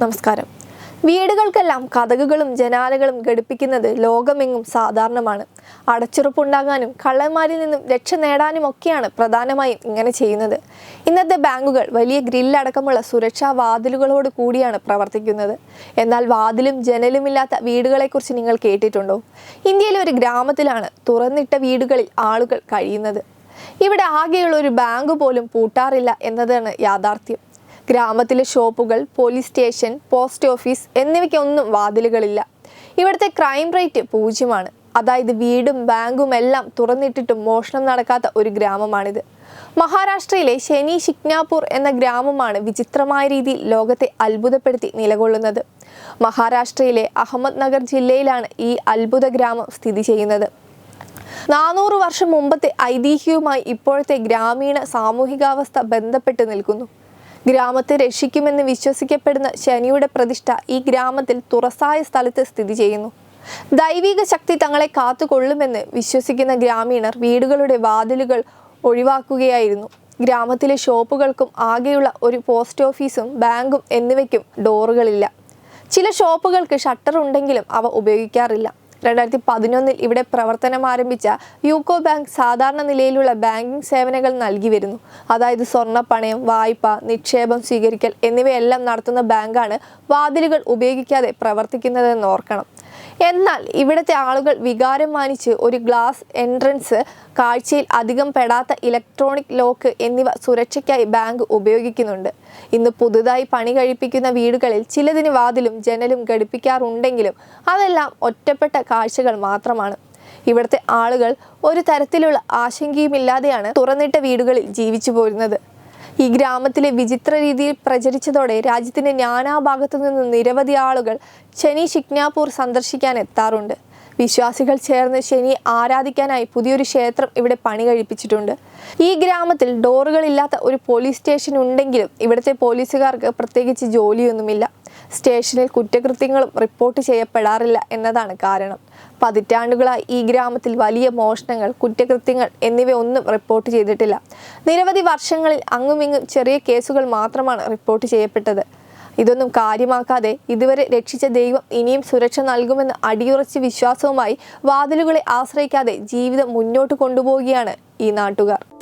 നമസ്കാരം. വീടുകൾക്കെല്ലാം കഥകുകളും ജനാലകളും ഘടിപ്പിക്കുന്നത് ലോകമെങ്ങും സാധാരണമാണ്. അടച്ചുറപ്പുണ്ടാകാനും കള്ളന്മാരിൽ നിന്നും രക്ഷ നേടാനും ഒക്കെയാണ് പ്രധാനമായും ഇങ്ങനെ ചെയ്യുന്നത്. ഇന്നത്തെ ബാങ്കുകൾ വലിയ ഗ്രില്ലടക്കമുള്ള സുരക്ഷാ വാതിലുകളോട് കൂടിയാണ് പ്രവർത്തിക്കുന്നത്. എന്നാൽ വാതിലും ജനലുമില്ലാത്ത വീടുകളെക്കുറിച്ച് നിങ്ങൾ കേട്ടിട്ടുണ്ടോ? ഇന്ത്യയിലെ ഒരു ഗ്രാമത്തിലാണ് തുറന്നിട്ട വീടുകളിൽ ആളുകൾ കഴിയുന്നത്. ഇവിടെ ആകെയുള്ള ഒരു ബാങ്ക് പോലും പൂട്ടാറില്ല എന്നതാണ് യാഥാർത്ഥ്യം. ഗ്രാമത്തിലെ ഷോപ്പുകൾ പോലീസ് സ്റ്റേഷൻ പോസ്റ്റ് ഓഫീസ് എന്നിവയ്ക്കൊന്നും വാതിലുകളില്ല. ഇവിടുത്തെ ക്രൈം റേറ്റ് പൂജ്യമാണ്. അതായത് വീടും ബാങ്കും എല്ലാം തുറന്നിട്ടിട്ടും മോഷണം നടക്കാത്ത ഒരു ഗ്രാമമാണിത്. മഹാരാഷ്ട്രയിലെ ശനി ഷിക്നാപൂർ എന്ന ഗ്രാമമാണ് വിചിത്രമായ രീതിയിൽ ലോകത്തെ അത്ഭുതപ്പെടുത്തി നിലകൊള്ളുന്നത്. മഹാരാഷ്ട്രയിലെ അഹമ്മദ് നഗർ ജില്ലയിലാണ് ഈ അത്ഭുത ഗ്രാമം സ്ഥിതി ചെയ്യുന്നത്. നാനൂറ് വർഷം മുമ്പത്തെ ഐതിഹ്യവുമായി ഇപ്പോഴത്തെ ഗ്രാമീണ സാമൂഹികാവസ്ഥ ബന്ധപ്പെട്ട് നിൽക്കുന്നു. ഗ്രാമത്തെ രക്ഷിക്കുമെന്ന് വിശ്വസിക്കപ്പെടുന്ന ശനിയുടെ പ്രതിഷ്ഠ ഈ ഗ്രാമത്തിൽ തുറസായ സ്ഥലത്ത് സ്ഥിതി ചെയ്യുന്നു. ദൈവിക ശക്തി തങ്ങളെ കാത്തുകൊള്ളുമെന്ന് വിശ്വസിക്കുന്ന ഗ്രാമീണർ വീടുകളുടെ വാതിലുകൾ ഒഴിവാക്കുകയായിരുന്നു. ഗ്രാമത്തിലെ ഷോപ്പുകൾക്കും ആകെയുള്ള ഒരു പോസ്റ്റ് ഓഫീസും ബാങ്കും എന്നിവയ്ക്കും ഡോറുകളില്ല. ചില ഷോപ്പുകൾക്ക് ഷട്ടർ ഉണ്ടെങ്കിലും അവ ഉപയോഗിക്കാറില്ല. രണ്ടായിരത്തി പതിനൊന്നിൽ ഇവിടെ പ്രവർത്തനം ആരംഭിച്ച യൂക്കോ ബാങ്ക് സാധാരണ നിലയിലുള്ള ബാങ്കിംഗ് സേവനങ്ങൾ നൽകി വരുന്നു. അതായത് സ്വർണ പണയം വായ്പ നിക്ഷേപം സ്വീകരിക്കൽ എന്നിവയെല്ലാം നടത്തുന്ന ബാങ്കാണ് വാതിലുകൾ ഉപയോഗിക്കാതെ പ്രവർത്തിക്കുന്നതെന്ന് ഓർക്കണം. എന്നാൽ ഇവിടുത്തെ ആളുകൾ വികാരം മാനിച്ച് ഒരു ഗ്ലാസ് എൻട്രൻസ് കാഴ്ചയിൽ അധികം പെടാത്ത ഇലക്ട്രോണിക് ലോക്ക് എന്നിവ സുരക്ഷയ്ക്കായി ബാങ്ക് ഉപയോഗിക്കുന്നുണ്ട്. ഇന്ന് പുതുതായി പണി കഴിപ്പിക്കുന്ന വീടുകളിൽ ചിലതിന് വാതിലും ജനലും ഘടിപ്പിക്കാറുണ്ടെങ്കിലും അതെല്ലാം ഒറ്റപ്പെട്ട കാഴ്ചകൾ മാത്രമാണ്. ഇവിടുത്തെ ആളുകൾ ഒരു തരത്തിലുള്ള ആശങ്കയുമില്ലാതെയാണ് തുറന്നിട്ട വീടുകളിൽ ജീവിച്ചു പോരുന്നത്. ഈ ഗ്രാമത്തിലെ വിചിത്ര രീതിയിൽ പ്രചരിച്ചതോടെ രാജ്യത്തിന്റെ നാനാഭാഗത്തു നിന്ന് നിരവധി ആളുകൾ ശനി ഷിക്നാപൂർ സന്ദർശിക്കാൻ എത്താറുണ്ട്. വിശ്വാസികൾ ചേർന്ന് ശനി ആരാധിക്കാനായി പുതിയൊരു ക്ഷേത്രം ഇവിടെ പണി കഴിപ്പിച്ചിട്ടുണ്ട്. ഈ ഗ്രാമത്തിൽ ഡോറുകളില്ലാത്ത ഒരു പോലീസ് സ്റ്റേഷൻ ഉണ്ടെങ്കിലും ഇവിടുത്തെ പോലീസുകാർക്ക് പ്രത്യേകിച്ച് ജോലിയൊന്നുമില്ല. സ്റ്റേഷനിൽ കുറ്റകൃത്യങ്ങളും റിപ്പോർട്ട് ചെയ്യപ്പെടാറില്ല എന്നതാണ് കാരണം. പതിറ്റാണ്ടുകളായി ഈ ഗ്രാമത്തിൽ വലിയ മോഷണങ്ങൾ കുറ്റകൃത്യങ്ങൾ എന്നിവയൊന്നും റിപ്പോർട്ട് ചെയ്തിട്ടില്ല. നിരവധി വർഷങ്ങളിൽ അങ്ങുമിങ്ങും ചെറിയ കേസുകൾ മാത്രമാണ് റിപ്പോർട്ട് ചെയ്യപ്പെട്ടത്. ഇതൊന്നും കാര്യമാക്കാതെ ഇതുവരെ രക്ഷിച്ച ദൈവം ഇനിയും സുരക്ഷ നൽകുമെന്ന അടിയുറച്ച വിശ്വാസവുമായി വാതിലുകളെ ആശ്രയിക്കാതെ ജീവിതം മുന്നോട്ട് കൊണ്ടുപോവുകയാണ് ഈ നാട്ടുകാർ.